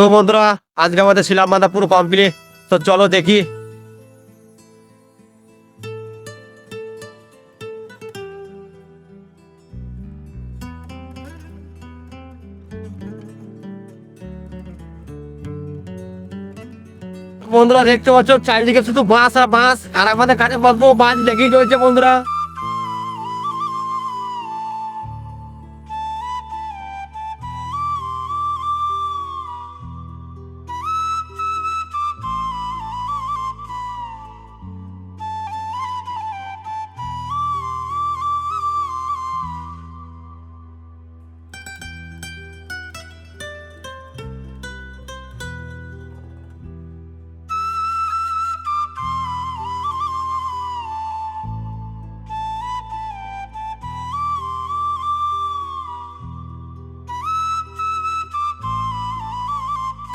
তো বন্ধুরা, আজকে আমাদের শিলাম বাঁধা পুরো কমপ্লিট তো চলো দেখি। বন্ধুরা, দেখতে পাচ্ছ, চারিদিকে শুধু বাঁশ আর বাঁশ। আর আমাদের কাছে বলব বাঁশ লেগেই চলছে বন্ধুরা।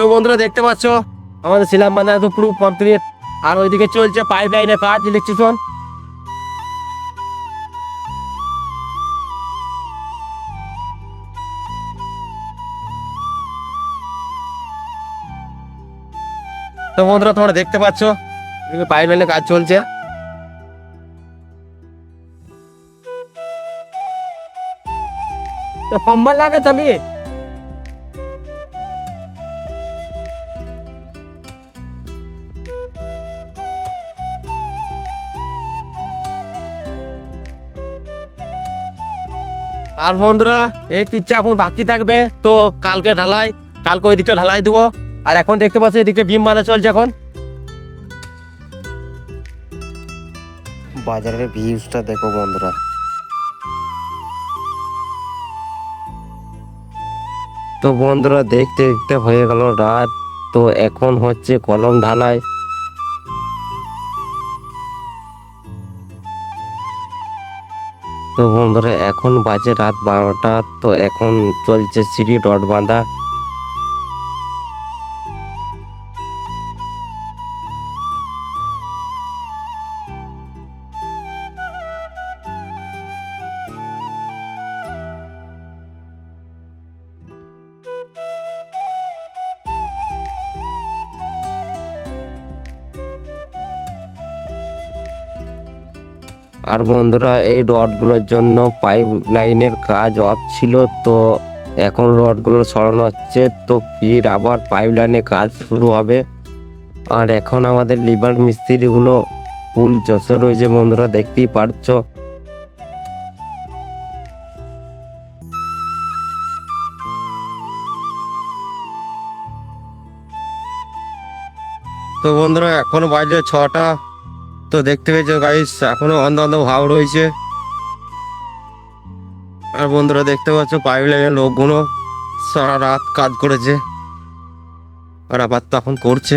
তো বন্ধুরা দেখতে পাচ্ছ? আমাদের শিলাম বাঁধা তো পুরো কমপ্লিট আর ওইদিকে চলছে পাইপ লাইনের কাজ ইলেকট্রিশন তো বন্ধুরা, তোমরা দেখতে পাচ্ছ? পাইপ লাইনের কাজ চলছে। তো কম্বল লাগে তুমি আর বন্ধুরা, এই পিচ্ছা এখন বাকি থাকবে, তো কালকে ঢালাই, কালকে ওই দিকটা ঢালাই দেবো। আর এখন দেখতে পাচ্ছি এদিকে বিম বাঁধা চলছে এখন। বাজারের ভিউজটা দেখো বন্ধুরা। তো বন্ধুরা, দেখতে দেখতে হয়ে গেল রাত। তো এখন হচ্ছে কলম ঢালাই। তো বন্ধুরা এখন বাজে রাত বারোটা তো এখন চলছে সিঁড়ি রড বাঁধা। আর বন্ধুরা, এই রডগুলোর জন্য পাইপ লাইনের কাজ অফ ছিল, তো এখন রডগুলো সরানো হচ্ছে, তো ফির আবার পাইপ লাইনে কাজ শুরু হবে। আর এখন আমাদের লিভার মিস্ত্রিগুলো ফুল চষে রয়েছে, বন্ধুরা, দেখতেই পারছ। তো বন্ধুরা, এখন বাজে ছটা। তো দেখতে পেয়েছ গাইস এখনও অন্ধ অন্ধ ভাব রয়েছে। আর বন্ধুরা দেখতে পাচ্ছ পাইপ লাইনের লোকগুলো সারা রাত কাজ করেছে। আর আবার তো এখন করছে।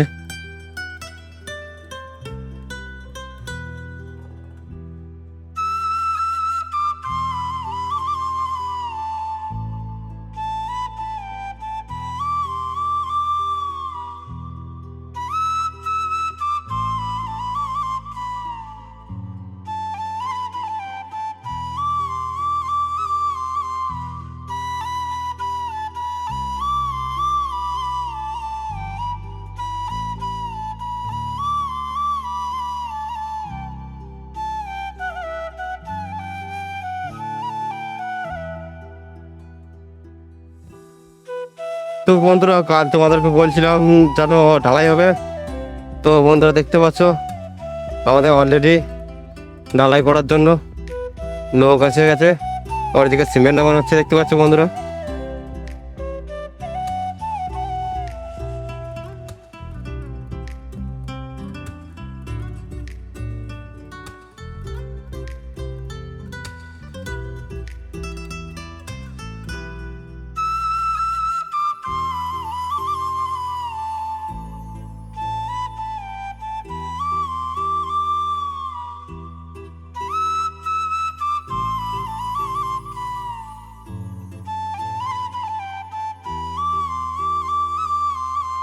তো বন্ধুরা, কাল তোমাদেরকে বলছিলাম যেন ঢালাই হবে। তো বন্ধুরা, দেখতে পাচ্ছ, আমাদের অলরেডি ঢালাই করার জন্য লোক আছে গেছে। ওর দিকে সিমেন্ট নামানো হচ্ছে, দেখতে পাচ্ছ বন্ধুরা।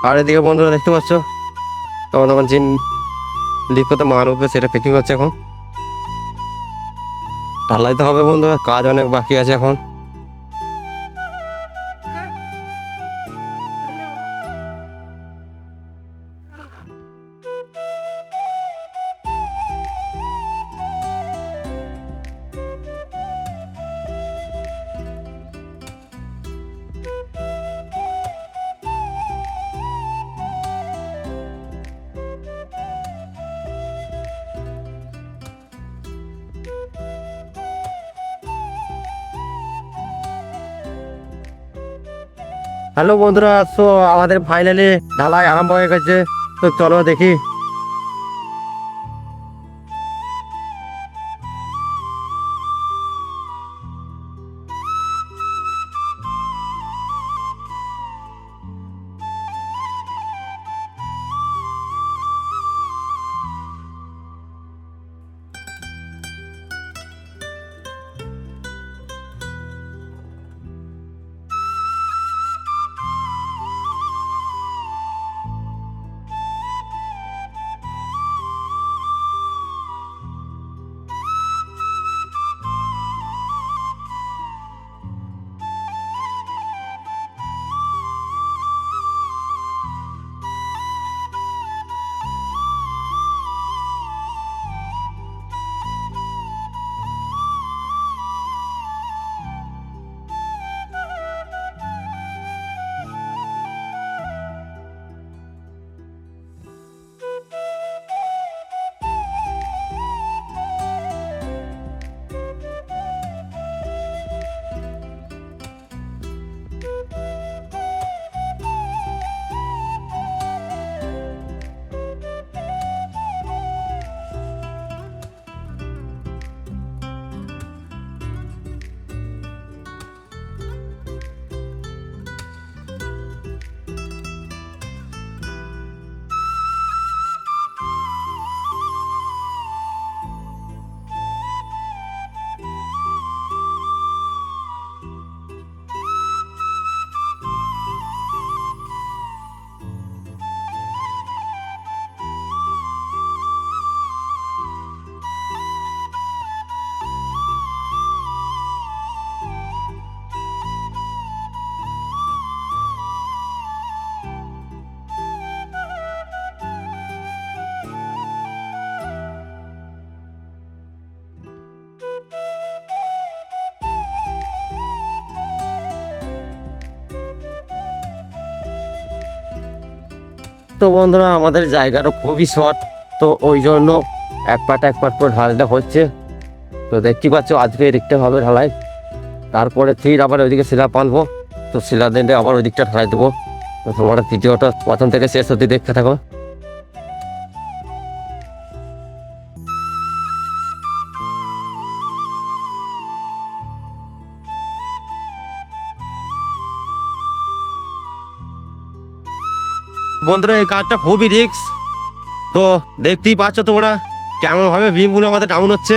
আর এদিকে বন্ধুরা দেখতে পাচ্ছ? তখন জিন লিক করতে মার উপরে সেটা ফিটিং হচ্ছে এখন। ঢালাইতে হবে বন্ধুরা, কাজ অনেক বাকি আছে এখন। হ্যালো বন্ধুরা তো আমাদের ফাইনালি ঢালাই আরম্ভ হয়ে গেছে। তো চলো দেখি। তো বন্ধুরা, আমাদের জায়গাটা খুবই শর্ট। তো ওই জন্য এক পাট এক পাট করে ঢালাইটা হচ্ছে। তো দেখতে পাচ্ছ, আজকে এদিকটা হবে ঢালাই। তারপরে ফির আবার ওইদিকে শিলা পালবো। তো শিলা দিনে আবার ওই দিকটা ঢালাই দেবো। তো তোমার ভিডিওটা প্রথম থেকে শেষ অবধি দেখতে থাকো। বন্ধুরা, এই কাজটা খুবই রিক্স তো দেখতেই পাচ্ছ তোমরা কেমন ভাবে বিমগুলো আমাদের ডাউন হচ্ছে।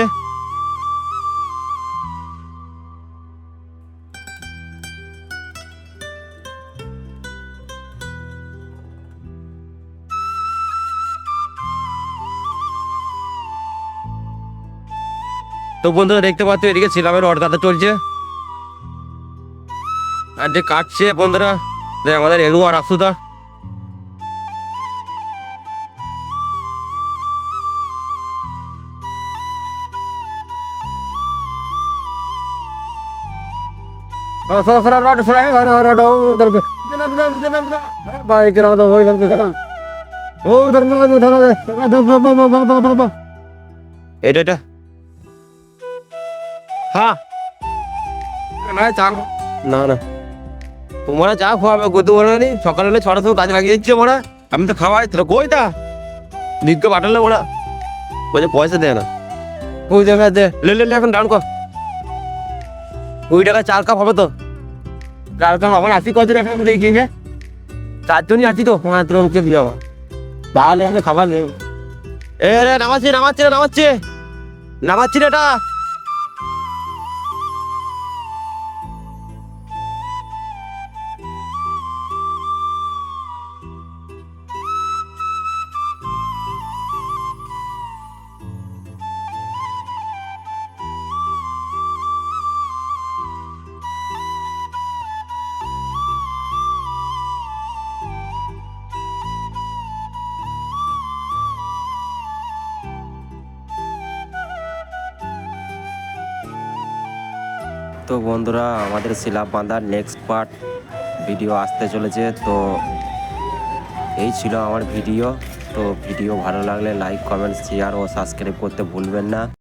তো বন্ধুরা, দেখতে পাচ্ছ এদিকে ছিলামের অর্ডারটা চলছে। আর যে কাটছে বন্ধুরা আমাদের এলু আর আসুদা এটা এটা হ্যাঁ না না তোমরা খাওয়াবে গদু ওরা নি সকালে হলে ছটা কাজ লাগিয়ে দিচ্ছে ওরা আমি তো খাওয়াই তোরা কই তা দিককে পাঠালে ওরা বলছে পয়সা দেয় না টাকা দে লে লে লে, এখন ডাউন কর কুড়ি টাকা চার কাপ হবে তো। চার কাপ আমার আসি কত টাকা গিয়ে চারজনই আছি তো তোমার তোর মুখে দিয়ে আমার তাহলে খাবার নেই এ রে নামাচ্ছি নামাচ্ছি রে নামাচ্ছি। নামাচ্ছি রে এটা। তো বন্ধুরা, আমাদের শিলাপ বাঁধার নেক্সট পার্ট ভিডিও আসতে চলেছে। তো এই ছিল আমার ভিডিও তো ভিডিও ভালো লাগলে লাইক কমেন্ট শেয়ার ও সাবস্ক্রাইব করতে ভুলবেন না।